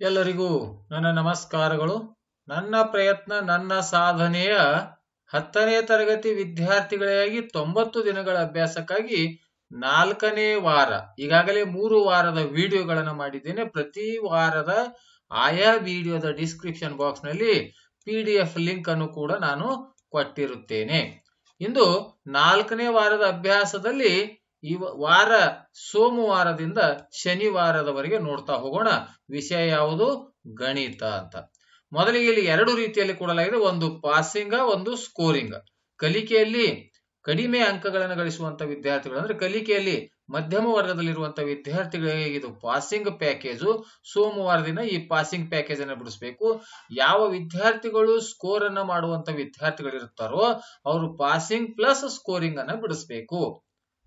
ಎಲ್ಲರಿಗೂ ನನ್ನ ನಮಸ್ಕಾರಗಳು. ನನ್ನ ಪ್ರಯತ್ನ, ನನ್ನ ಸಾಧನೆಯ ಹತ್ತನೇ ತರಗತಿ ವಿದ್ಯಾರ್ಥಿಗಳಿಗಾಗಿ ತೊಂಬತ್ತು ದಿನಗಳ ಅಭ್ಯಾಸಕ್ಕಾಗಿ ನಾಲ್ಕನೇ ವಾರ, ಈಗಾಗಲೇ ಮೂರು ವಾರದ ವಿಡಿಯೋಗಳನ್ನು ಮಾಡಿದ್ದೇನೆ. ಪ್ರತಿ ವಾರದ ಆಯಾ ವಿಡಿಯೋದ ಡಿಸ್ಕ್ರಿಪ್ಷನ್ ಬಾಕ್ಸ್ನಲ್ಲಿ ಪಿ ಡಿ ಎಫ್ ಲಿಂಕ್ ಅನ್ನು ಕೂಡ ನಾನು ಕೊಟ್ಟಿರುತ್ತೇನೆ. ಇಂದು ನಾಲ್ಕನೇ ವಾರದ ಅಭ್ಯಾಸದಲ್ಲಿ ಈ ವಾರ ಸೋಮವಾರದಿಂದ ಶನಿವಾರದವರೆಗೆ ನೋಡ್ತಾ ಹೋಗೋಣ. ವಿಷಯ ಯಾವುದು? ಗಣಿತ ಅಂತ. ಮೊದಲಿಗೆ ಇಲ್ಲಿ ಎರಡು ರೀತಿಯಲ್ಲಿ ಕೊಡಲಾಗಿದೆ. ಒಂದು ಪಾಸಿಂಗ್ ಒಂದು ಸ್ಕೋರಿಂಗ್ ಕಲಿಕೆಯಲ್ಲಿ ಕಡಿಮೆ ಅಂಕಗಳನ್ನು ಗಳಿಸುವಂತ ವಿದ್ಯಾರ್ಥಿಗಳು ಅಂದ್ರೆ ಕಲಿಕೆಯಲ್ಲಿ ಮಧ್ಯಮ ವರ್ಗದಲ್ಲಿರುವಂತಹ ವಿದ್ಯಾರ್ಥಿಗಳಿಗೆ ಇದು ಪಾಸಿಂಗ್ ಪ್ಯಾಕೇಜು ಸೋಮವಾರದಿಂದ ಈ ಪಾಸಿಂಗ್ ಪ್ಯಾಕೇಜ್ ಅನ್ನು ಬಿಡಿಸಬೇಕು. ಯಾವ ವಿದ್ಯಾರ್ಥಿಗಳು ಸ್ಕೋರ್ ಅನ್ನ ಮಾಡುವಂತ ವಿದ್ಯಾರ್ಥಿಗಳಿರುತ್ತಾರೋ ಅವರು ಪಾಸಿಂಗ್ ಪ್ಲಸ್ ಸ್ಕೋರಿಂಗ್ ಅನ್ನ ಬಿಡಿಸಬೇಕು.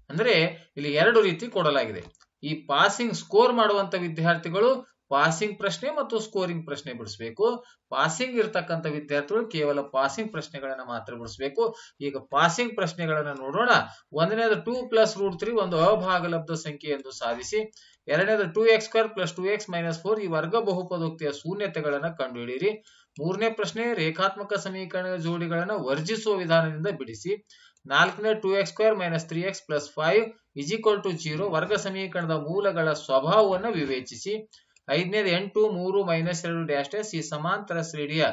ಅಂದ್ರೆ ಇಲ್ಲಿ ಎರಡು ರೀತಿ ಕೊಡಲಾಗಿದೆ. ಈ ಪಾಸಿಂಗ್ ಸ್ಕೋರ್ ಮಾಡುವಂತ ವಿದ್ಯಾರ್ಥಿಗಳು ಪಾಸಿಂಗ್ ಪ್ರಶ್ನೆ ಮತ್ತು ಸ್ಕೋರಿಂಗ್ ಪ್ರಶ್ನೆ ಬಿಡಿಸಬೇಕು. ಪಾಸಿಂಗ್ ಇರ್ತಕ್ಕಂಥ ವಿದ್ಯಾರ್ಥಿಗಳು ಕೇವಲ ಪಾಸಿಂಗ್ ಪ್ರಶ್ನೆಗಳನ್ನ ಮಾತ್ರ ಬಿಡಿಸಬೇಕು. ಈಗ ಪಾಸಿಂಗ್ ಪ್ರಶ್ನೆಗಳನ್ನ ನೋಡೋಣ. ಒಂದನೇದು ಟೂ ಪ್ಲಸ್ ರೂಟ್ ತ್ರೀ ಒಂದು ಅಭಾಗಲಬ್ಧ ಸಂಖ್ಯೆ ಎಂದು ಸಾಧಿಸಿ, ಎರಡನೇದು two x square plus two x minus four ಈ ವರ್ಗ ಬಹುಪದೋಕ್ತಿಯ ಶೂನ್ಯತೆಗಳನ್ನ ಕಂಡುಹಿಡಿಯಿರಿ. ಮೂರನೇ ಪ್ರಶ್ನೆ ರೇಖಾತ್ಮಕ ಸಮೀಕರಣ ಜೋಡಿಗಳನ್ನ ವರ್ಜಿಸುವ ವಿಧಾನದಿಂದ ಬಿಡಿಸಿ ನಾಲ್ಕನೇ two x square minus three x plus five is equal to zero ವರ್ಗ ಸಮೀಕರಣದ ಮೂಲಗಳ ಸ್ವಭಾವವನ್ನು ವಿವೇಚಿಸಿ. ಐದನೇದು ಎಂಟು, ಮೂರು ಮೈನಸ್ ಎರಡು ಡ್ಯಾಶ್ ಡ್ಯಾಶ್ ಈ ಸಮಾಂತರ ಶ್ರೇಣಿಯ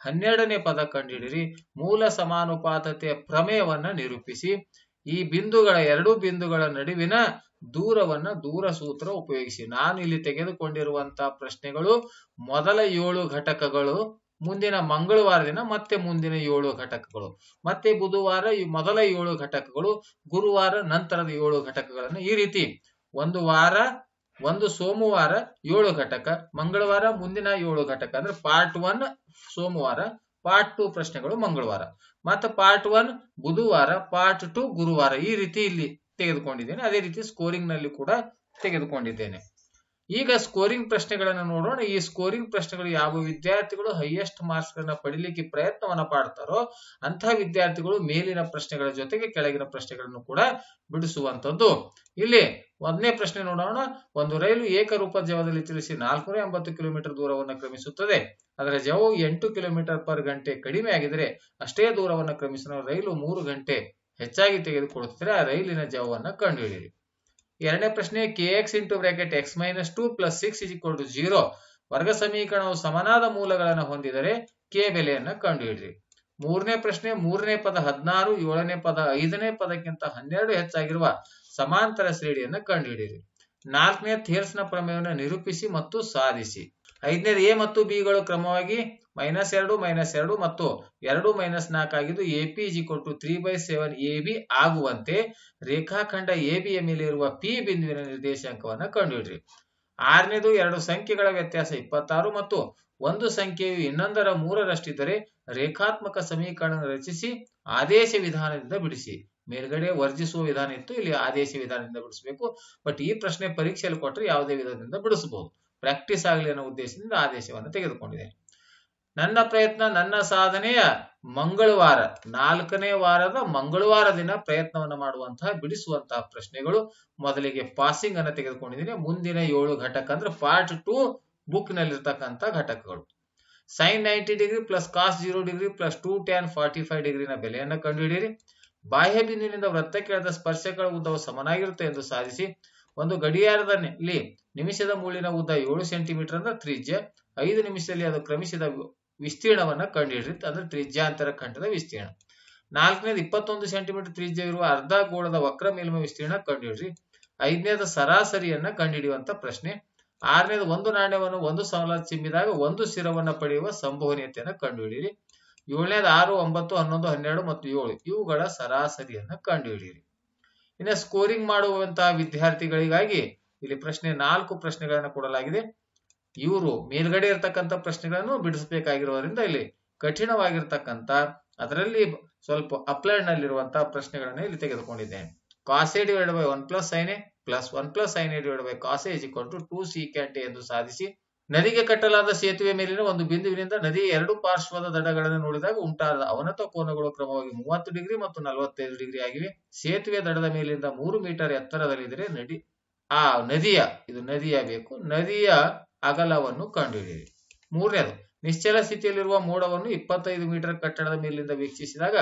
ಹನ್ನೆರಡನೇ ಪದ ಕಂಡುಹಿಡಿರಿ ಮೂಲ ಸಮಾನುಪಾತತೆಯ ಪ್ರಮೇಯವನ್ನ ನಿರೂಪಿಸಿ. ಈ ಬಿಂದುಗಳ ಎರಡು ಬಿಂದುಗಳ ನಡುವಿನ ದೂರವನ್ನ ದೂರ ಸೂತ್ರ ಉಪಯೋಗಿಸಿ. ನಾನು ಇಲ್ಲಿ ತೆಗೆದುಕೊಂಡಿರುವಂತಹ ಪ್ರಶ್ನೆಗಳು ಮೊದಲ ಏಳು ಘಟಕಗಳು. ಮುಂದಿನ ಮಂಗಳವಾರ ದಿನ, ಮತ್ತೆ ಮುಂದಿನ ಏಳು ಘಟಕಗಳು. ಮತ್ತೆ ಬುಧವಾರ ಮೊದಲ ಏಳು ಘಟಕಗಳು, ಗುರುವಾರ ನಂತರದ ಏಳು ಘಟಕಗಳನ್ನು ಈ ರೀತಿ. ಒಂದು ವಾರ, ಒಂದು ಸೋಮವಾರ ಏಳು ಘಟಕ, ಮಂಗಳವಾರ ಮುಂದಿನ ಏಳು ಘಟಕ ಅಂದ್ರೆ ಪಾರ್ಟ್ ಒನ್ ಸೋಮವಾರ ಪಾರ್ಟ್ ಟು ಪ್ರಶ್ನೆಗಳು ಮಂಗಳವಾರ. ಮತ್ತೆ ಪಾರ್ಟ್ ಒನ್ ಬುಧವಾರ ಪಾರ್ಟ್ ಟು ಗುರುವಾರ ಈ ರೀತಿ ಇಲ್ಲಿ ತೆಗೆದುಕೊಂಡಿದ್ದೇನೆ. ಅದೇ ರೀತಿ ಸ್ಕೋರಿಂಗ್ನಲ್ಲಿ ಕೂಡ ತೆಗೆದುಕೊಂಡಿದ್ದೇನೆ. ಈಗ ಸ್ಕೋರಿಂಗ್ ಪ್ರಶ್ನೆಗಳನ್ನು ನೋಡೋಣ. ಈ ಸ್ಕೋರಿಂಗ್ ಪ್ರಶ್ನೆಗಳು ಯಾವ ವಿದ್ಯಾರ್ಥಿಗಳು ಹೈಯೆಸ್ಟ್ ಮಾರ್ಕ್ಸ್ ಗಳನ್ನ ಪಡಿಲಿಕ್ಕೆ ಪ್ರಯತ್ನವನ್ನ ಪಡ್ತಾರೋ ಅಂತಹ ವಿದ್ಯಾರ್ಥಿಗಳು ಮೇಲಿನ ಪ್ರಶ್ನೆಗಳ ಜೊತೆಗೆ ಕೆಳಗಿನ ಪ್ರಶ್ನೆಗಳನ್ನು ಕೂಡ ಬಿಡಿಸುವಂತದ್ದು ಇಲ್ಲಿ ಒಂದನೇ ಪ್ರಶ್ನೆ ನೋಡೋಣ. ಒಂದು ರೈಲು ಏಕರೂಪ ಜವದಲ್ಲಿ ತಿಳಿಸಿ ನಾಲ್ಕುನೂರ ಎಂಬತ್ತು ಕಿಲೋಮೀಟರ್ ದೂರವನ್ನು ಕ್ರಮಿಸುತ್ತದೆ. ಅದರ ಜವವು ಎಂಟು ಕಿಲೋಮೀಟರ್ ಪರ್ ಗಂಟೆ ಕಡಿಮೆ ಆಗಿದ್ರೆ ಅಷ್ಟೇ ದೂರವನ್ನು ಕ್ರಮಿಸಲು ರೈಲು ಮೂರು ಗಂಟೆ ಹೆಚ್ಚಾಗಿ ತೆಗೆದುಕೊಳ್ಳುತ್ತಿದ್ರೆ ಆ ರೈಲಿನ ಜವವನ್ನು ಕಂಡುಹಿಡಿಯಿರಿ. ಎರಡನೇ ಪ್ರಶ್ನೆ K x into bracket x minus two plus six is equal to zero ವರ್ಗ ಸಮೀಕರಣವು ಸಮನಾದ ಮೂಲಗಳನ್ನು ಹೊಂದಿದರೆ ಕೆ ಬೆಲೆಯನ್ನು ಕಂಡುಹಿಡಿರಿ. ಮೂರನೇ ಪ್ರಶ್ನೆ, ಮೂರನೇ ಪದ ಹದಿನಾರು, ಏಳನೇ ಪದ ಐದನೇ ಪದಕ್ಕಿಂತ ಹನ್ನೆರಡು ಹೆಚ್ಚಾಗಿರುವ ಸಮಾಂತರ ಶ್ರೇಣಿಯನ್ನ ಕಂಡುಹಿಡಿಯಿರಿ. ನಾಲ್ಕನೇ ಥೇರ್ಸ್ನ ಪ್ರಮೇಯವನ್ನು ನಿರೂಪಿಸಿ ಮತ್ತು ಸಾಧಿಸಿ. ಐದನೇದು ಎ ಮತ್ತು ಬಿಗಳು ಕ್ರಮವಾಗಿ ಮೈನಸ್ ಎರಡು ಮೈನಸ್ ಎರಡು ಮತ್ತು ಎರಡು ಮೈನಸ್ ನಾಲ್ಕು ಆಗಿದ್ದು A P is equal to three by seven A B ಆಗುವಂತೆ ರೇಖಾಖಂಡ ಎ ಬಿಯ ಮೇಲೆ ಇರುವ ಪಿ ಬಿಂದುವಿನ ನಿರ್ದೇಶಾಂಕವನ್ನು ಕಂಡುಹಿಡ್ರಿ. ಆರನೇದು ಎರಡು ಸಂಖ್ಯೆಗಳ ವ್ಯತ್ಯಾಸ ಇಪ್ಪತ್ತಾರು ಮತ್ತು ಒಂದು ಸಂಖ್ಯೆಯು ಇನ್ನೊಂದರ ಮೂರರಷ್ಟಿದ್ದರೆ ರೇಖಾತ್ಮಕ ಸಮೀಕರಣ ರಚಿಸಿ ಆದೇಶ ವಿಧಾನದಿಂದ ಬಿಡಿಸಿ. ಮೇಲ್ಗಡೆ ವರ್ಜಿಸುವ ವಿಧಾನ ಇತ್ತು, ಇಲ್ಲಿ ಆದೇಶ ವಿಧಾನದಿಂದ ಬಿಡಿಸಬೇಕು. ಬಟ್ ಈ ಪ್ರಶ್ನೆ ಪರೀಕ್ಷೆಯಲ್ಲಿ ಕೊಟ್ಟರೆ ಯಾವುದೇ ವಿಧದಿಂದ ಬಿಡಿಸಬಹುದು ಪ್ರಾಕ್ಟೀಸ್ ಆಗಲಿ ಅನ್ನೋ ಉದ್ದೇಶದಿಂದ ಆದೇಶವನ್ನು ತೆಗೆದುಕೊಂಡಿದೆ. ನನ್ನ ಪ್ರಯತ್ನ, ನನ್ನ ಸಾಧನೆಯ ಮಂಗಳವಾರ, ನಾಲ್ಕನೇ ವಾರದ ಮಂಗಳವಾರ ದಿನ ಪ್ರಯತ್ನವನ್ನು ಮಾಡುವಂತಹ, ಬಿಡಿಸುವಂತಹ ಪ್ರಶ್ನೆಗಳು ಮೊದಲಿಗೆ ಪಾಸಿಂಗ್ ಅನ್ನು ತೆಗೆದುಕೊಂಡಿದ್ದೀನಿ. ಮುಂದಿನ ಏಳು ಘಟಕ ಅಂದ್ರೆ ಪಾರ್ಟ್ ಟು ಬುಕ್ ನಲ್ಲಿರ್ತಕ್ಕಂಥ ಘಟಕಗಳು. Sine ninety degree plus cos zero degree plus two tan forty five ಡಿಗ್ರಿನ ಬೆಲೆಯನ್ನು ಕಂಡುಹಿಡಿಯಿರಿ. ಬಾಹ್ಯ ಬಿಂದುವಿನಿಂದ ವೃತ್ತಕ್ಕೆ ಎಳೆದ ಸ್ಪರ್ಶಗಳ ಉದ್ದವು ಸಮನಾಗಿರುತ್ತೆ ಎಂದು ಸಾಧಿಸಿ, ಒಂದು ಗಡಿಯಾರದಲ್ಲಿ ನಿಮಿಷದ ಮೂಳಿನ ಉದ್ದ ಏಳು ಸೆಂಟಿಮೀಟರ್ ಅಂದ್ರೆ ತ್ರಿಜ್ಯ, ಐದು ನಿಮಿಷದಲ್ಲಿ ಅದು ಕ್ರಮಿಸಿದ ವಿಸ್ತೀರ್ಣವನ್ನ ಕಂಡುಹಿಡ್ರಿ ಅಂದ್ರೆ ತ್ರಿಜ್ಯಾಂತರ ಖಂಡದ ವಿಸ್ತೀರ್ಣ. ನಾಲ್ಕನೇದು ಇಪ್ಪತ್ತೊಂದು ಸೆಂಟಿಮೀಟರ್ ತ್ರಿಜ್ಯ ಇರುವ ಅರ್ಧ ಗೋಳದ ವಕ್ರ ಮೇಲ್ಮೈ ವಿಸ್ತೀರ್ಣ ಕಂಡುಹಿಡ್ರಿ ಐದನೇದ ಸರಾಸರಿಯನ್ನ ಕಂಡುಹಿಡಿಯುವಂತ ಪ್ರಶ್ನೆ. ಆರನೇದು ಒಂದು ನಾಣ್ಯವನ್ನು ಒಂದು ಸಾಲ ಚಿಮ್ಮಿದಾಗ ಒಂದು ಸ್ಥಿರವನ್ನ ಪಡೆಯುವ ಸಂಭವನೀಯತೆಯನ್ನ ಕಂಡುಹಿಡಿಯಿರಿ ಏಳನೇದು ಆರು, ಒಂಬತ್ತು, ಹನ್ನೊಂದು, ಹನ್ನೆರಡು ಮತ್ತು ಏಳು ಇವುಗಳ ಸರಾಸರಿಯನ್ನ ಕಂಡುಹಿಡಿಯಿರಿ ಇನ್ನು ಸ್ಕೋರಿಂಗ್ ಮಾಡುವಂತಹ ವಿದ್ಯಾರ್ಥಿಗಳಿಗಾಗಿ ಇಲ್ಲಿ ಪ್ರಶ್ನೆ ನಾಲ್ಕು ಪ್ರಶ್ನೆಗಳನ್ನು ಕೊಡಲಾಗಿದೆ. ಇವರು ಮೇಲ್ಗಡೆ ಇರತಕ್ಕಂತ ಪ್ರಶ್ನೆಗಳನ್ನು ಬಿಡಿಸಬೇಕಾಗಿರುವುದರಿಂದ ಇಲ್ಲಿ ಕಠಿಣವಾಗಿರ್ತಕ್ಕಂತ ಅದರಲ್ಲಿ ಸ್ವಲ್ಪ ಅಪ್ಲೈಡ್ ನಲ್ಲಿರುವಂತಹ ಪ್ರಶ್ನೆಗಳನ್ನ ಇಲ್ಲಿ ತೆಗೆದುಕೊಂಡಿದ್ದೇನೆ. Cos A divide by one plus sine A plus one plus sine A divide by cos A is equal to two secant ಎಂದು ಸಾಧಿಸಿ, ನದಿಗೆ ಕಟ್ಟಲಾದ ಸೇತುವೆ ಮೇಲಿನ ಒಂದು ಬಿಂದುವಿನಿಂದ ನದಿಯ ಎರಡು ಪಾರ್ಶ್ವದ ದಡಗಳನ್ನು ನೋಡಿದಾಗ ಉಂಟಾದ ಅವನತ ಕೋನಗಳು ಕ್ರಮವಾಗಿ ಮೂವತ್ತು ಡಿಗ್ರಿ ಮತ್ತು ನಲವತ್ತೈದು ಡಿಗ್ರಿ ಆಗಿವೆ. ಸೇತುವೆ ದಡದ ಮೇಲಿಂದ ಮೂರು ಮೀಟರ್ ಎತ್ತರದಲ್ಲಿದ್ದರೆ ನದಿ, ಆ ನದಿಯ, ಇದು ನದಿಯ ಬೇಕು, ನದಿಯ ಅಗಲವನ್ನು ಕಂಡುಹಿಡಿಯಿರಿ. ಮೂರನೇದು, ನಿಶ್ಚಲ ಸ್ಥಿತಿಯಲ್ಲಿರುವ ಮೋಡವನ್ನು ಇಪ್ಪತ್ತೈದು ಮೀಟರ್ ಕಟ್ಟಡದ ಮೇಲಿಂದ ವೀಕ್ಷಿಸಿದಾಗ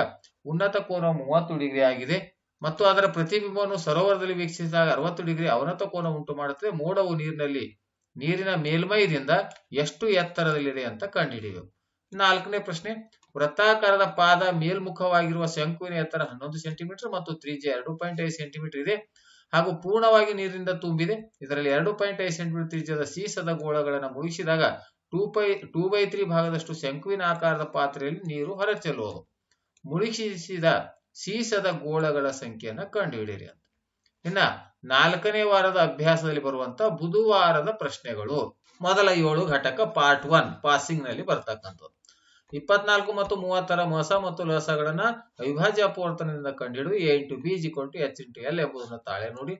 ಉನ್ನತ ಕೋನ ಮೂವತ್ತು ಡಿಗ್ರಿ ಆಗಿದೆ ಮತ್ತು ಅದರ ಪ್ರತಿಬಿಂಬವನ್ನು ಸರೋವರದಲ್ಲಿ ವೀಕ್ಷಿಸಿದಾಗ ಅರವತ್ತು ಡಿಗ್ರಿ ಅವನತ ಕೋನ ಉಂಟು ಮಾಡುತ್ತದೆ. ಮೋಡವು ನೀರಿನಲ್ಲಿ, ನೀರಿನ ಮೇಲ್ಮೈದಿಂದ ಎಷ್ಟು ಎತ್ತರದಲ್ಲಿದೆ ಅಂತ ಕಂಡುಹಿಡಿಯಬೇಕು ನಾಲ್ಕನೇ ಪ್ರಶ್ನೆ, ವೃತ್ತಾಕಾರದ ಪಾದ ಮೇಲ್ಮುಖವಾಗಿರುವ ಶಂಕುವಿನ ಎತ್ತರ ಹನ್ನೊಂದು ಸೆಂಟಿಮೀಟರ್ ಮತ್ತು ತ್ರಿಜ್ಯ ಎರಡು ಪಾಯಿಂಟ್ ಐದು ಸೆಂಟಿಮೀಟರ್ ಇದೆ. ಹಾಗೂ ಪೂರ್ಣವಾಗಿ ನೀರಿನಿಂದ ತುಂಬಿದೆ. ಇದರಲ್ಲಿ ಎರಡು ಪಾಯಿಂಟ್ ಐದು ಸೆಂಟಿಮೀಟರ್ ತ್ರಿಜ್ಯದ ಸೀಸದ ಗೋಳಗಳನ್ನು ಮುಗಿಸಿದಾಗ two pi, two by three ಭಾಗದಷ್ಟು ಶಂಕುವಿನ ಆಕಾರದ ಪಾತ್ರೆಯಲ್ಲಿ ನೀರು ಹೊರಚೆಲ್ಲುವುದು ಮುಳುಗಿಸಿದ ಸೀಸದ ಗೋಳಗಳ ಸಂಖ್ಯೆಯನ್ನು ಕಂಡುಹಿಡಿಯಿರಿ ಅಂತ. ಇನ್ನ ನಾಲ್ಕನೇ ವಾರದ ಅಭ್ಯಾಸದಲ್ಲಿ ಬರುವಂತ ಬುಧವಾರದ ಪ್ರಶ್ನೆಗಳು. ಮೊದಲ ಏಳು ಘಟಕ ಪಾರ್ಟ್ ಒನ್ ಪಾಸಿಂಗ್ನಲ್ಲಿ ಬರ್ತಕ್ಕಂಥದ್ದು. ಇಪ್ಪತ್ನಾಲ್ಕು ಮತ್ತು ಮೂವತ್ತರ ಮೊಸ ಮತ್ತು ಲೋಸಗಳನ್ನ ಅವಿಭಾಜ್ಯ ಅಪವರ್ತನದಿಂದ ಕಂಡುಹಿಡಿದು A into B to H into L ಎಂಬುದನ್ನು ತಾಳೆ ನೋಡಿ.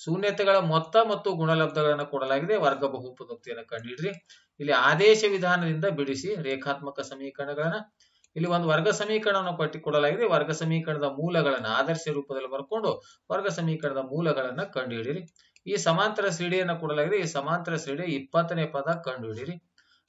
ಶೂನ್ಯತೆಗಳ ಮೊತ್ತ ಮತ್ತು ಗುಣಲಬ್ಧಗಳನ್ನು ಕೊಡಲಾಗಿದೆ, ವರ್ಗ ಬಹುಪದೋಕ್ತಿಯನ್ನು ಕಂಡುಹಿಡ್ರಿ ಇಲ್ಲಿ ಆದೇಶ ವಿಧಾನದಿಂದ ಬಿಡಿಸಿ ರೇಖಾತ್ಮಕ ಸಮೀಕರಣಗಳನ್ನ. ಇಲ್ಲಿ ಒಂದು ವರ್ಗ ಸಮೀಕರಣವನ್ನು ಪಟ್ಟಿ ಕೊಡಲಾಗಿದೆ ವರ್ಗ ಸಮೀಕರಣದ ಮೂಲಗಳನ್ನ ಆದರ್ಶ ರೂಪದಲ್ಲಿ ಬರ್ಕೊಂಡು ವರ್ಗ ಸಮೀಕರಣದ ಮೂಲಗಳನ್ನ ಕಂಡುಹಿಡಿಯಿರಿ ಈ ಸಮಾಂತರ ಸಿಡಿಯನ್ನು ಕೊಡಲಾಗಿದೆ, ಈ ಸಮಾಂತರ ಸಿಡಿ ಇಪ್ಪತ್ತನೇ ಪದ ಕಂಡುಹಿಡಿಯಿರಿ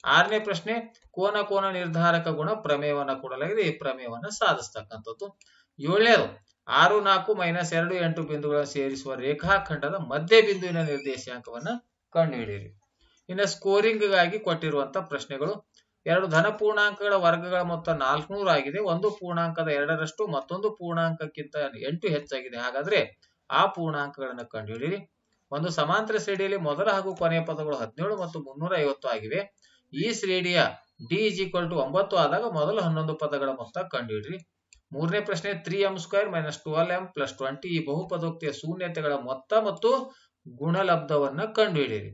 ಆರನೇ ಪ್ರಶ್ನೆ, ಕೋನ ಕೋನ ನಿರ್ಧಾರಕ ಗುಣ ಪ್ರಮೇಯವನ್ನ ಕೊಡಲಾಗಿದೆ. ಈ ಪ್ರಮೇಯವನ್ನ ಸಾಧಿಸ್ತಕ್ಕಂಥದ್ದು. ಏಳನೇದು, ಆರು ನಾಲ್ಕು ಮೈನಸ್ ಎರಡು ಎಂಟು ಬಿಂದುಗಳನ್ನು ಸೇರಿಸುವ ರೇಖಾಖಂಡದ ಮಧ್ಯ ಬಿಂದುವಿನ ನಿರ್ದೇಶಾಂಕವನ್ನ ಕಂಡುಹಿಡಿಯಿರಿ. ಇನ್ನು ಸ್ಕೋರಿಂಗ್ಗಾಗಿ ಕೊಟ್ಟಿರುವಂತ ಪ್ರಶ್ನೆಗಳು, ಎರಡು ಧನ ಪೂರ್ಣಾಂಕಗಳ ವರ್ಗಗಳ ಮೊತ್ತ ನಾಲ್ಕುನೂರು ಆಗಿದೆ. ಒಂದು ಪೂರ್ಣಾಂಕದ ಎರಡರಷ್ಟು, ಮತ್ತೊಂದು ಪೂರ್ಣಾಂಕಕ್ಕಿಂತ ಎಂಟು ಹೆಚ್ಚಾಗಿದೆ. ಹಾಗಾದ್ರೆ ಆ ಪೂರ್ಣಾಂಕಗಳನ್ನು ಕಂಡುಹಿಡಿಯಿರಿ. ಒಂದು ಸಮಾಂತರ ಶ್ರೇಣಿಯಲ್ಲಿ ಮೊದಲ ಹಾಗೂ ಕೊನೆಯ ಪದಗಳು ಹದಿನೇಳು ಮತ್ತು ಮುನ್ನೂರ ಐವತ್ತು ಆಗಿವೆ. ಈ ಶ್ರೇಣಿಯ ಡಿ ಇಸ್ ಈಕ್ವಲ್ ಟು ಒಂಬತ್ತು ಆದಾಗ ಮೊದಲ ಹನ್ನೊಂದು ಪದಗಳ ಮೊತ್ತ ಕಂಡುಹಿಡ್ರಿ. ಮೂರನೇ ಪ್ರಶ್ನೆ three M square minus twelve M plus twenty ಈ ಬಹುಪದೋಕ್ತಿಯ ಶೂನ್ಯತೆಗಳ ಮೊತ್ತ ಮತ್ತು ಗುಣಲಬ್ಧವನ್ನ ಕಂಡುಹಿಡಿಯಿರಿ.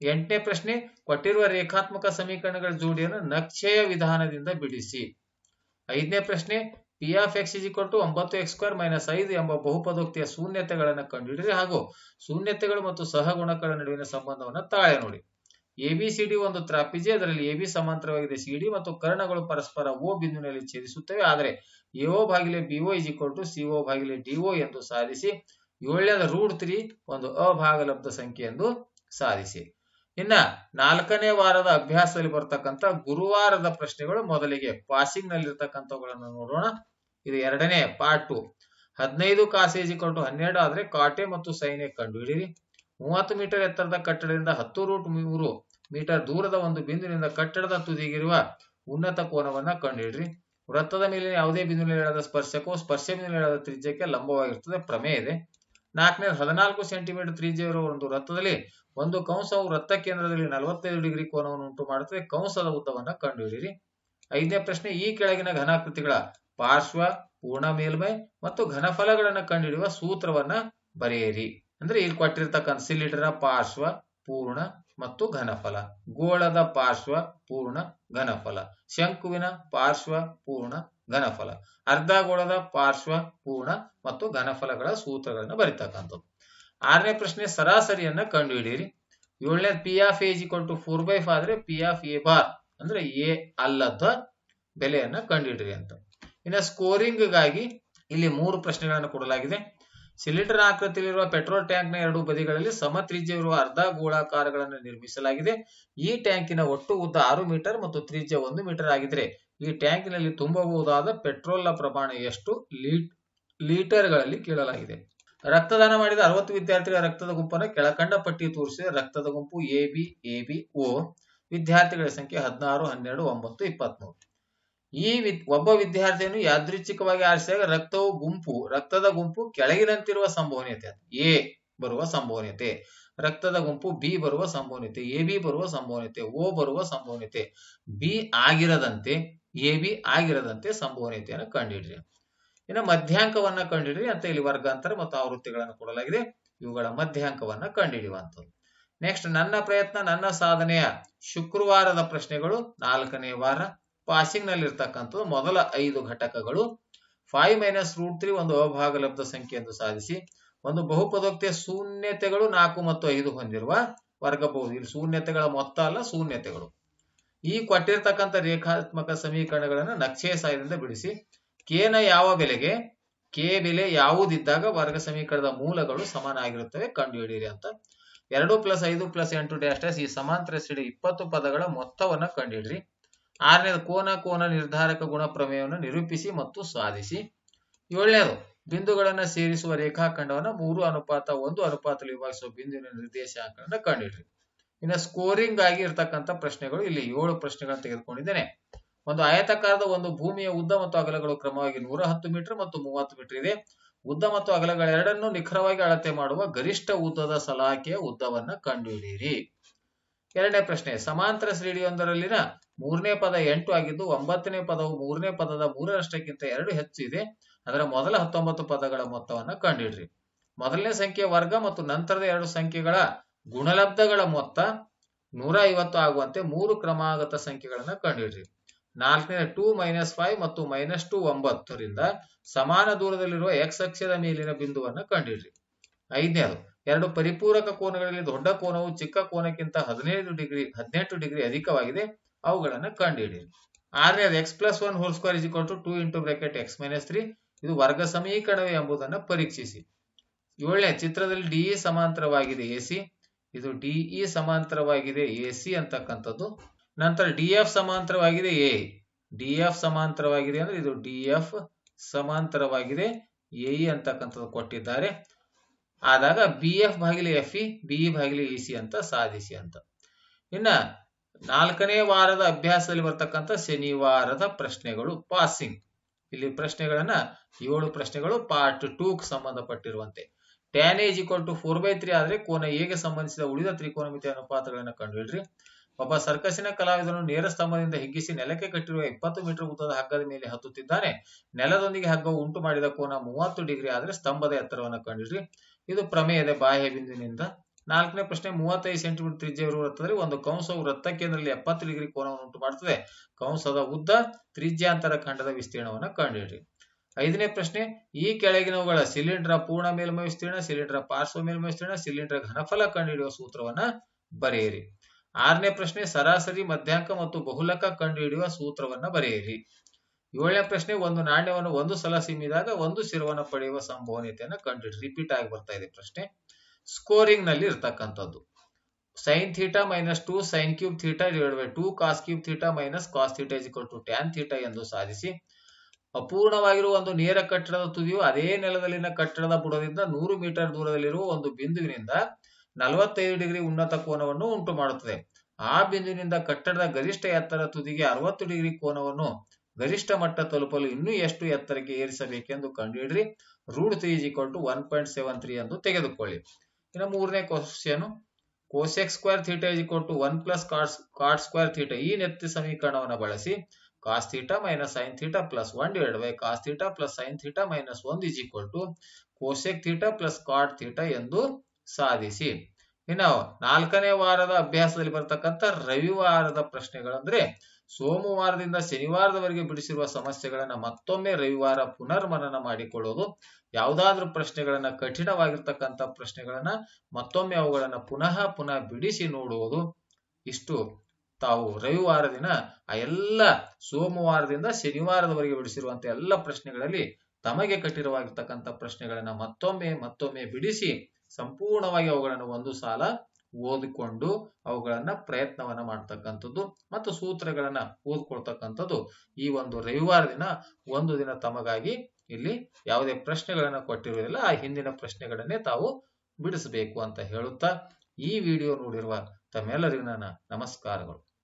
ಎಂಟನೇ ಪ್ರಶ್ನೆ, ಕೊಟ್ಟಿರುವ ರೇಖಾತ್ಮಕ ಸಮೀಕರಣಗಳ ಜೋಡಿಯನ್ನು ನಕ್ಷೆಯ ವಿಧಾನದಿಂದ ಬಿಡಿಸಿ. ಐದನೇ ಪ್ರಶ್ನೆ P of x is equal to ಒಂಬತ್ತು ಎಕ್ಸ್ ಸ್ಕ್ವೇರ್ ಮೈನಸ್ ಐದು ಎಂಬ ಬಹುಪದೋಕ್ತಿಯ ಶೂನ್ಯತೆಗಳನ್ನು ಕಂಡುಹಿಡಿಯಿರಿ ಹಾಗೂ ಶೂನ್ಯತೆಗಳು ಮತ್ತು ಸಹಗುಣಕಗಳ ನಡುವಿನ ಸಂಬಂಧವನ್ನು ತಾಳೆ ನೋಡಿ. ಎ ಬಿ ಸಿ ಡಿ ಒಂದು ತ್ರಾಪಿಜಿ, ಅದರಲ್ಲಿ ಎ ಬಿ ಸಮಾಂತರವಾಗಿದೆ. ಸಿ ಡಿ ಮತ್ತು ಕರ್ಣಗಳು ಪರಸ್ಪರ ಓ ಬಿಂದುವಿನಲ್ಲಿ ಛೇದಿಸುತ್ತವೆ. ಆದರೆ AO ಭಾಗಿಲೆ BO is equal to CO ಭಾಗಿಲೆ DO ಎಂದು ಸಾಧಿಸಿ, ಏಳನೇದ ರೂಟ್ ತ್ರೀ ಒಂದು ಅಭಾಗಲಬ್ಧ ಸಂಖ್ಯೆ ಎಂದು ಸಾಧಿಸಿ. ಇನ್ನ ನಾಲ್ಕನೇ ವಾರದ ಅಭ್ಯಾಸದಲ್ಲಿ ಬರ್ತಕ್ಕಂತ ಗುರುವಾರದ ಪ್ರಶ್ನೆಗಳು ಮೊದಲಿಗೆ ಪಾಸಿಂಗ್ ನಲ್ಲಿರ್ತಕ್ಕಂಥವುಗಳನ್ನು ನೋಡೋಣ. ಇದು ಎರಡನೇ ಪಾರ್ಟ್ ಟು ಹದಿನೈದು ಕಾಸೇಜ್ ಕೊಟ್ಟು ಹನ್ನೆರಡು, ಆದ್ರೆ ಕಾಟೆ ಮತ್ತು ಸೈನ್ಯ ಕಂಡುಹಿಡಿಯಿರಿ. ಮೂವತ್ತು ಮೀಟರ್ ಎತ್ತರದ ಕಟ್ಟಡದಿಂದ ಹತ್ತು ರೂಟ್ ಮೂರು ಮೀಟರ್ ದೂರದ ಒಂದು ಬಿಂದುವಿನಿಂದ ಕಟ್ಟಡದ ತುದಿಗಿರುವ ಉನ್ನತ ಕೋನವನ್ನ ಕಂಡುಹಿಡ್ರಿ. ವೃತ್ತದ ಮೇಲಿನ ಯಾವುದೇ ಬಿಂದುವಿನ ಸ್ಪರ್ಶಕವು ಸ್ಪರ್ಶ ಬಿಂದುವಿನ ತ್ರಿಜ್ಯಕ್ಕೆ ಲಂಬವಾಗಿರುತ್ತದೆ ಪ್ರಮೇಯ ಇದೆ. ನಾಲ್ಕನೇ ಹದಿನಾಲ್ಕು ಸೆಂಟಿಮೀಟರ್ ತ್ರಿಜ್ಯ ಇರುವ ಒಂದು ವೃತ್ತದಲ್ಲಿ ಒಂದು ಕಂಸವು ವೃತ್ತ ಕೇಂದ್ರದಲ್ಲಿ ನಲವತ್ತೈದು ಡಿಗ್ರಿ ಕೋನವನ್ನು ಉಂಟು ಮಾಡುತ್ತದೆ, ಕಂಸದ ಉದ್ದವನ್ನು ಕಂಡುಹಿಡಿಯಿರಿ. ಐದನೇ ಪ್ರಶ್ನೆ, ಈ ಕೆಳಗಿನ ಘನಾಕೃತಿಗಳ ಪಾರ್ಶ್ವ, ಪೂರ್ಣ, ಮೇಲ್ಮೈ ಮತ್ತು ಘನಫಲಗಳನ್ನು ಕಂಡುಹಿಡಿಯುವ ಸೂತ್ರವನ್ನ ಬರೆಯಿರಿ. ಅಂದ್ರೆ ಇಲ್ಲಿ ಕೊಟ್ಟಿರ್ತಕ್ಕಂಥ ಸಿಲಿಂಡರ್ನ ಪಾರ್ಶ್ವ, ಪೂರ್ಣ ಮತ್ತು ಘನಫಲ. ಗೋಳದ ಪಾರ್ಶ್ವ ಪೂರ್ಣ ಘನಫಲ. ಶಂಕುವಿನ ಪಾರ್ಶ್ವ ಪೂರ್ಣ ಘನಫಲ. ಅರ್ಧಗೋಳದ ಪಾರ್ಶ್ವ ಪೂರ್ಣ ಮತ್ತು ಘನಫಲಗಳ ಸೂತ್ರಗಳನ್ನು ಬರಿತಕ್ಕಂಥದ್ದು. ಆರನೇ ಪ್ರಶ್ನೆ ಸರಾಸರಿಯನ್ನ ಕಂಡುಹಿಡಿಯಿರಿ. ಏಳನೇ P of A to four by five ಆದ್ರೆ ಪಿ ಆಫ್ ಎ ಬಾರ್ ಅಂದ್ರೆ ಎ ಅಲ್ಲದ ಬೆಲೆಯನ್ನ ಕಂಡುಹಿಡಿರಿ ಅಂತ. ಇನ್ನು ಸ್ಕೋರಿಂಗ್ಗಾಗಿ ಇಲ್ಲಿ ಮೂರು ಪ್ರಶ್ನೆಗಳನ್ನು ಕೊಡಲಾಗಿದೆ. ಸಿಲಿಂಡರ್ ಆಕೃತಿಯಲ್ಲಿರುವ ಪೆಟ್ರೋಲ್ ಟ್ಯಾಂಕ್ನ ಎರಡು ಬದಿಗಳಲ್ಲಿ ಸಮತ್ರಿಜ್ಯವಿರುವ ಅರ್ಧ ಗೋಳಾಕಾರಗಳನ್ನು ನಿರ್ಮಿಸಲಾಗಿದೆ. ಈ ಟ್ಯಾಂಕಿನ ಒಟ್ಟು ಉದ್ದ ಆರು ಮೀಟರ್ ಮತ್ತು ತ್ರಿಜ್ಯ ಒಂದು ಮೀಟರ್ ಆಗಿದ್ರೆ ಈ ಟ್ಯಾಂಕಿನಲ್ಲಿ ತುಂಬಬಹುದಾದ ಪೆಟ್ರೋಲ್ನ ಪ್ರಮಾಣ ಎಷ್ಟು? ಲೀಟರ್ಗಳಲ್ಲಿ ಕೇಳಲಾಗಿದೆ. ರಕ್ತದಾನ ಮಾಡಿದ ಅರವತ್ತು ವಿದ್ಯಾರ್ಥಿಗಳ ರಕ್ತದ ಗುಂಪನ್ನು ಕೆಳಕಂಡ ಪಟ್ಟಿ ತೋರಿಸಿದ ರಕ್ತದ ಗುಂಪು A B A B O ವಿದ್ಯಾರ್ಥಿಗಳ ಸಂಖ್ಯೆ ಹದಿನಾರು, ಹನ್ನೆರಡು, ಒಂಬತ್ತು, ಇಪ್ಪತ್ಮೂರು. ಈ ಒಬ್ಬ ವಿದ್ಯಾರ್ಥಿಯನ್ನು ಯಾದೃಚ್ಛಿಕವಾಗಿ ಆರಿಸಿದಾಗ ರಕ್ತವು ಗುಂಪು, ರಕ್ತದ ಗುಂಪು ಕೆಳಗಿನಂತಿರುವ ಸಂಭವನೀಯತೆ, ಎ ಬರುವ ಸಂಭವನೀಯತೆ, ರಕ್ತದ ಗುಂಪು ಬಿ ಬರುವ ಸಂಭವನೀಯತೆ, ಎ ಬಿ ಬರುವ ಸಂಭವನೀಯತೆ, ಓ ಬರುವ ಸಂಭವನೀಯತೆ, ಬಿ ಆಗಿರದಂತೆ, ಎ ಬಿ ಆಗಿರದಂತೆ ಸಂಭವನೀಯತೆಯನ್ನು ಕಂಡುಹಿಡ್ರಿ ಇನ್ನು ಮಧ್ಯಾಂಕವನ್ನ ಕಂಡುಹಿಡ್ರಿ ಅಂತ ಇಲ್ಲಿ ವರ್ಗಾಂತರ ಮತ್ತು ಆವೃತ್ತಿಗಳನ್ನು ಕೊಡಲಾಗಿದೆ. ಇವುಗಳ ಮಧ್ಯಾಂಕವನ್ನ ಕಂಡುಹಿಡಿಯುವಂಥದ್ದು. ನೆಕ್ಸ್ಟ್, ನನ್ನ ಪ್ರಯತ್ನ, ನನ್ನ ಸಾಧನೆಯ ಶುಕ್ರವಾರದ ಪ್ರಶ್ನೆಗಳು. ನಾಲ್ಕನೇ ವಾರ. ಪಾಸಿಂಗ್ನಲ್ಲಿ ಇರ್ತಕ್ಕಂಥದ್ದು ಮೊದಲ ಐದು ಘಟಕಗಳು. ಫೈವ್ ಮೈನಸ್ ರೂಟ್ ತ್ರೀ ಒಂದು ಅಭಾಗಲಬ್ಧ ಸಂಖ್ಯೆ ಎಂದು ಸಾಧಿಸಿ, ಒಂದು ಬಹುಪದೋಕ್ತಿಯ ಶೂನ್ಯತೆಗಳು ನಾಲ್ಕು ಮತ್ತು ಐದು ಹೊಂದಿರುವ ವರ್ಗಬಹುದು. ಇಲ್ಲಿ ಶೂನ್ಯತೆಗಳ ಮೊತ್ತ ಅಲ್ಲ, ಶೂನ್ಯತೆಗಳು. ಈ ಕೊಟ್ಟಿರ್ತಕ್ಕಂಥ ರೇಖಾತ್ಮಕ ಸಮೀಕರಣಗಳನ್ನು ನಕ್ಷೆಯ ಸಹಾಯದಿಂದ ಬಿಡಿಸಿ ಕೇನ ಯಾವ ಬೆಲೆಗೆ, ಕೆ ಬೆಲೆ ಯಾವುದಿದ್ದಾಗ ವರ್ಗ ಸಮೀಕರಣದ ಮೂಲಗಳು ಸಮಾನ ಆಗಿರುತ್ತವೆ ಕಂಡುಹಿಡಿಯಿರಿ ಅಂತ. ಎರಡು ಪ್ಲಸ್ ಐದು ಪ್ಲಸ್ ಎಂಟು ಡ್ಯಾಶ್ ಡ್ಯಾಶ್ ಈ ಸಮಾಂತರ ಸಿಡಿ ಇಪ್ಪತ್ತು ಪದಗಳ ಮೊತ್ತವನ್ನ ಕಂಡಿಡ್ರಿ ಆರನೇದು, ಕೋನ ಕೋನ ನಿರ್ಧಾರಕ ಗುಣ ಪ್ರಮೇಯವನ್ನು ನಿರೂಪಿಸಿ ಮತ್ತು ಸಾಧಿಸಿ. ಏಳನೇದು, ಬಿಂದುಗಳನ್ನು ಸೇರಿಸುವ ರೇಖಾಖಂಡವನ್ನು ಮೂರು ಅನುಪಾತ, ಒಂದು ಅನುಪಾತದಲ್ಲಿ ವಿಭಾಗಿಸುವ ಬಿಂದುವಿನ ನಿರ್ದೇಶಾಂಕಗಳನ್ನು ಕಂಡಿಡ್ರಿ. ಇನ್ನು ಸ್ಕೋರಿಂಗ್ ಆಗಿ ಇರ್ತಕ್ಕಂಥ ಪ್ರಶ್ನೆಗಳು ಇಲ್ಲಿ ಏಳು ಪ್ರಶ್ನೆಗಳನ್ನು ತೆಗೆದುಕೊಂಡಿದ್ದೇನೆ. ಒಂದು ಆಯತಾಕಾರದ ಒಂದು ಭೂಮಿಯ ಉದ್ದ ಮತ್ತು ಅಗಲಗಳು ಕ್ರಮವಾಗಿ ನೂರ ಹತ್ತು ಮೀಟರ್ ಮತ್ತು ಮೂವತ್ತು ಮೀಟರ್ ಇದೆ. ಉದ್ದ ಮತ್ತು ಅಗಲಗಳೆರಡನ್ನೂ ನಿಖರವಾಗಿ ಅಳತೆ ಮಾಡುವ ಗರಿಷ್ಠ ಉದ್ದದ ಸಲಾಕೆಯ ಉದ್ದವನ್ನ ಕಂಡುಹಿಡಿಯಿರಿ. ಎರಡನೇ ಪ್ರಶ್ನೆ, ಸಮಾಂತರ ಶ್ರೇಣಿಯೊಂದರಲ್ಲಿನ ಮೂರನೇ ಪದ ಎಂಟು ಆಗಿದ್ದು, ಒಂಬತ್ತನೇ ಪದವು ಮೂರನೇ ಪದದ ಮೂರರಷ್ಟಕ್ಕಿಂತ ಎರಡು ಹೆಚ್ಚು ಇದೆ. ಅದರ ಮೊದಲ ಹತ್ತೊಂಬತ್ತು ಪದಗಳ ಮೊತ್ತವನ್ನು ಕಂಡುಹಿಡ್ರಿ ಮೊದಲನೇ ಸಂಖ್ಯೆಯ ವರ್ಗ ಮತ್ತು ನಂತರದ ಎರಡು ಸಂಖ್ಯೆಗಳ ಗುಣಲಬ್ಧಗಳ ಮೊತ್ತ ನೂರ ಐವತ್ತು ಆಗುವಂತೆ ಮೂರು ಕ್ರಮಾಗತ ಸಂಖ್ಯೆಗಳನ್ನು ಕಂಡುಹಿಡ್ರಿ ನಾಲ್ಕನೇ ಟೂ ಮೈನಸ್ ಫೈವ್ ಮತ್ತು ಮೈನಸ್ ಟು ಒಂಬತ್ತರಿಂದ ಸಮಾನ ದೂರದಲ್ಲಿರುವ ಎಕ್ಸ್ ಅಕ್ಷದ ಮೇಲಿನ ಬಿಂದುವನ್ನ ಕಂಡುಹಿಡ್ರಿ ಐದನೇದು ಎರಡು ಪರಿಪೂರಕ ಕೋನಗಳಲ್ಲಿ ದೊಡ್ಡ ಕೋನವು ಚಿಕ್ಕ ಕೋನಕ್ಕಿಂತ ಹದಿನೈದು ಡಿಗ್ರಿ, ಹದಿನೆಂಟು ಡಿಗ್ರಿ ಅಧಿಕವಾಗಿದೆ. ಅವುಗಳನ್ನು ಕಂಡುಹಿಡಿಯಿರಿ. ಆರನೇ X plus one whole square is to two into bracket X minus three ಇದು ವರ್ಗ ಸಮೀಕರಣವೇ ಎಂಬುದನ್ನು ಪರೀಕ್ಷಿಸಿ. ಏಳನೇ ಚಿತ್ರದಲ್ಲಿ ಡಿಇ ಸಮಾಂತರವಾಗಿದೆ ಎಸಿ ಇದು ಡಿಇ ಸಮಾಂತರವಾಗಿದೆ ಎಸಿ ಅಂತಕ್ಕಂಥದ್ದು. ನಂತರ ಡಿಎಫ್ ಸಮಾಂತರವಾಗಿದೆ ಎ ಡಿಎಫ್ ಸಮಾಂತರವಾಗಿದೆ ಅಂದ್ರೆ ಇದು ಡಿಎಫ್ ಸಮಾಂತರವಾಗಿದೆ ಎಇ ಅಂತಕ್ಕಂಥದ್ದು ಕೊಟ್ಟಿದ್ದಾರೆ. ಆದಾಗ ಬಿ ಎಫ್ ಭಾಗಿಲೆ ಎಫ್ ಇ ಬಿಇ ಭಾಗಿಲೆ ಇ ಸಿ ಅಂತ ಸಾಧಿಸಿ ಅಂತ. ಇನ್ನ ನಾಲ್ಕನೇ ವಾರದ ಅಭ್ಯಾಸದಲ್ಲಿ ಬರ್ತಕ್ಕಂಥ ಶನಿವಾರದ ಪ್ರಶ್ನೆಗಳು ಪಾಸಿಂಗ್ ಇಲ್ಲಿ ಪ್ರಶ್ನೆಗಳನ್ನ ಏಳು ಪ್ರಶ್ನೆಗಳು part two ಸಂಬಂಧಪಟ್ಟಿರುವಂತೆ. Tan A equal to four by three ಆದ್ರೆ ಕೋನ ಎಗೆ ಸಂಬಂಧಿಸಿದ, ಉಳಿದ ತ್ರಿಕೋನಮಿತಿ ಅನುಪಾತಗಳನ್ನ ಕಂಡುಹಿಡ್ರಿ. ಒಬ್ಬ ಸರ್ಕಸಿನ ಕಲಾವಿದನು ನೇರ ಸ್ತಂಭದಿಂದ ಹಿಗ್ಗಿಸಿ ನೆಲಕ್ಕೆ ಕಟ್ಟಿರುವ ಇಪ್ಪತ್ತು ಮೀಟರ್ ಉದ್ದದ ಹಗ್ಗದ ಮೇಲೆ ಹತ್ತುತ್ತಿದ್ದಾನೆ. ನೆಲದೊಂದಿಗೆ ಹಗ್ಗವು ಉಂಟು ಮಾಡಿದ ಕೋನ ಮೂವತ್ತು ಡಿಗ್ರಿ ಆದ್ರೆ ಸ್ತಂಭದ ಎತ್ತರವನ್ನು ಕಂಡಿಡ್ರಿ ಇದು ಪ್ರಮೇಯದ ಬಾಹ್ಯ ಬಿಂದುವಿನಿಂದ ನಾಲ್ಕನೇ ಪ್ರಶ್ನೆ ಮೂವತ್ತೈದು ಸೆಂಟಿಮೀಟರ್ ತ್ರಿಜ್ಯವಿರುವ ವೃತ್ತದಲ್ಲಿ ಒಂದು ಕಂಸವು ವೃತ್ತ ಕೇಂದ್ರದಲ್ಲಿ ಎಪ್ಪತ್ತು ಡಿಗ್ರಿ ಕೋನವನ್ನು ಉಂಟು ಮಾಡುತ್ತದೆ ಕಂಸದ ಉದ್ದ ತ್ರಿಜ್ಯಾಂತರ ಖಂಡದ ವಿಸ್ತೀರ್ಣವನ್ನು ಕಂಡುಹಿಡಿ ಐದನೇ ಪ್ರಶ್ನೆ, ಈ ಕೆಳಗಿನವುಗಳ ಸಿಲಿಂಡರ್ ಪೂರ್ಣ ಮೇಲ್ಮೈ ವಿಸ್ತೀರ್ಣ, ಸಿಲಿಂಡರ್ ಪಾರ್ಶ್ವ ಮೇಲ್ಮೈ ವಿಸ್ತೀರ್ಣ, ಸಿಲಿಂಡರ್ ಘನಫಲ ಕಂಡುಹಿಡಿಯುವ ಸೂತ್ರವನ್ನ ಬರೆಯಿರಿ. ಆರನೇ ಪ್ರಶ್ನೆ, ಸರಾಸರಿ ಮಧ್ಯಾಂಕ ಮತ್ತು ಬಹುಲಕ ಕಂಡುಹಿಡಿಯುವ ಸೂತ್ರವನ್ನ ಬರೆಯಿರಿ. ಏಳನೇ ಪ್ರಶ್ನೆ, ಒಂದು ನಾಣ್ಯವನ್ನು ಒಂದು ಸಲ ಸಿಮ್ಮಿದಾಗ ಒಂದು ಶಿರವನ್ನು ಪಡೆಯುವ ಸಂಭವನೀಯತೆಯನ್ನು ಕಂಡುಹಿಡಿ ರಿಪೀಟ್ ಆಗಿ ಬರ್ತಾ ಇದೆ ಪ್ರಶ್ನೆ. ಸ್ಕೋರಿಂಗ್ನಲ್ಲಿ ಇರ್ತಕ್ಕಂಥದ್ದು. Sin theta minus two sin cube theta divide by two cos cube theta minus cos theta equal to tan theta ಎಂದು ಸಾಧಿಸಿ, ಅಪೂರ್ಣವಾಗಿರುವ ಒಂದು ನೇರ ಕಟ್ಟಡದ ತುದಿಯು ಅದೇ ನೆಲದಲ್ಲಿನ ಕಟ್ಟಡದ ಬುಡದಿಂದ ನೂರು ಮೀಟರ್ ದೂರದಲ್ಲಿರುವ ಒಂದು ಬಿಂದುವಿನಿಂದ ನಲವತ್ತೈದು ಡಿಗ್ರಿ ಉನ್ನತ ಕೋನವನ್ನು ಉಂಟು ಮಾಡುತ್ತದೆ ಆ ಬಿಂದುವಿನಿಂದ ಕಟ್ಟಡದ ಗರಿಷ್ಠ ಎತ್ತರ ತುದಿಗೆ ಅರವತ್ತು ಡಿಗ್ರಿ ಕೋನವನ್ನು ಗರಿಷ್ಠ ಮಟ್ಟ ತಲುಪಲು ಇನ್ನೂ ಎಷ್ಟು ಎತ್ತರಕ್ಕೆ ಏರಿಸಬೇಕೆಂದು ಕಂಡುಹಿಡ್ರಿ. Root three is equal to one point seven three ಎಂದು ತೆಗೆದುಕೊಳ್ಳಿ. ಇನ್ನು ಮೂರನೇ question cosec square theta is equal to one plus cot cot square theta ಈ ನೆತ್ತಿ ಸಮೀಕರಣವನ್ನು ಬಳಸಿ cos theta minus sin theta plus one divide by cos theta plus sin theta minus ಒಂದು is equal to cosec theta plus cot theta ಎಂದು ಸಾಧಿಸಿ. ಇನ್ನು ನಾಲ್ಕನೇ ವಾರದ ಅಭ್ಯಾಸದಲ್ಲಿ ಬರ್ತಕ್ಕಂಥ ರವಿವಾರದ ಪ್ರಶ್ನೆಗಳಂದ್ರೆ ಸೋಮವಾರದಿಂದ ಶನಿವಾರದವರೆಗೆ ಬಿಡಿಸಿರುವ ಸಮಸ್ಯೆಗಳನ್ನ ಮತ್ತೊಮ್ಮೆ ರವಿವಾರ ಪುನರ್ಮನನ ಮಾಡಿಕೊಳ್ಳೋದು, ಯಾವುದಾದ್ರೂ ಪ್ರಶ್ನೆಗಳನ್ನ ಕಠಿಣವಾಗಿರ್ತಕ್ಕಂಥ ಪ್ರಶ್ನೆಗಳನ್ನ ಮತ್ತೊಮ್ಮೆ ಅವುಗಳನ್ನ ಪುನಃ ಪುನಃ ಬಿಡಿಸಿ ನೋಡುವುದು ಇಷ್ಟು. ತಾವು ರವಿವಾರ ದಿನ ಆ ಎಲ್ಲ ಸೋಮವಾರದಿಂದ ಶನಿವಾರದವರೆಗೆ ಬಿಡಿಸಿರುವಂತ ಎಲ್ಲ ಪ್ರಶ್ನೆಗಳಲ್ಲಿ ತಮಗೆ ಕಠಿಣವಾಗಿರ್ತಕ್ಕಂಥ ಪ್ರಶ್ನೆಗಳನ್ನ ಮತ್ತೊಮ್ಮೆ ಮತ್ತೊಮ್ಮೆ ಬಿಡಿಸಿ ಸಂಪೂರ್ಣವಾಗಿ ಅವುಗಳನ್ನು ಒಂದು ಸಾಲ ಓದಿಕೊಂಡು ಅವುಗಳನ್ನ ಪ್ರಯತ್ನವನ್ನ ಮಾಡ್ತಕ್ಕಂಥದ್ದು ಮತ್ತು ಸೂತ್ರಗಳನ್ನ ಓದ್ಕೊಳ್ತಕ್ಕಂಥದ್ದು ಈ ಒಂದು ರವಿವಾರ ದಿನ ಒಂದು ದಿನ ತಮಗಾಗಿ ಇಲ್ಲಿ ಯಾವುದೇ ಪ್ರಶ್ನೆಗಳನ್ನ ಕೊಟ್ಟಿರುವುದಿಲ್ಲ. ಆ ಹಿಂದಿನ ಪ್ರಶ್ನೆಗಳನ್ನೇ ತಾವು ಬಿಡಿಸಬೇಕು ಅಂತ ಹೇಳುತ್ತಾ ಈ ವಿಡಿಯೋ ನೋಡಿರುವ ತಮ್ಮೆಲ್ಲರಿಗೂ ನನ್ನ ನಮಸ್ಕಾರಗಳು.